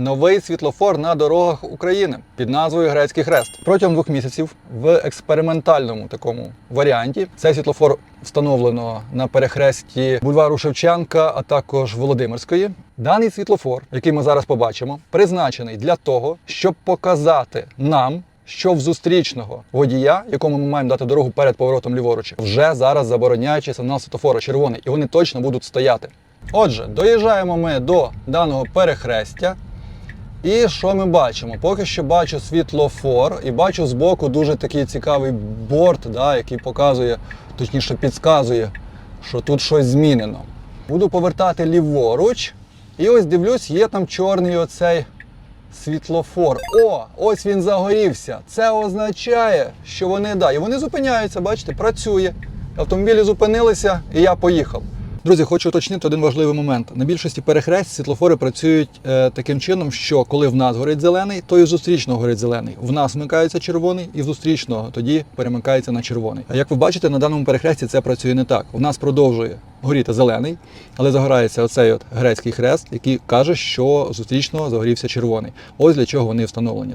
новий світлофор на дорогах України під назвою Грецький Хрест. Протягом двох місяців в експериментальному такому варіанті цей світлофор встановлено на перехресті бульвару Шевченка, а також Володимирської. Даний світлофор, який ми зараз побачимо, призначений для того, щоб показати нам. Що в зустрічного водія, якому ми маємо дати дорогу перед поворотом ліворуч, вже зараз забороняючи сигнал світлофора червоний, і вони точно будуть стояти. Отже, доїжджаємо ми до даного перехрестя. І що ми бачимо? Поки що бачу світлофор і бачу збоку дуже такий цікавий борт, да, який показує, точніше підказує, що тут щось змінено. Буду повертати ліворуч, і ось дивлюсь, є там чорний оцей світлофор. О, ось він загорівся. Це означає, що вони да, і вони зупиняються, бачите, працює. Автомобілі зупинилися, і я поїхав. Друзі, хочу уточнити один важливий момент. На більшості перехрест світлофори працюють е, таким чином, що коли в нас горить зелений, то і зустрічного горить зелений. В нас вмикається червоний, і в зустрічного тоді перемикається на червоний. А як ви бачите, на даному перехресті це працює не так. У нас продовжує горіти зелений, але загорається оцей от грецький хрест, який каже, що зустрічного загорівся червоний. Ось для чого вони встановлені.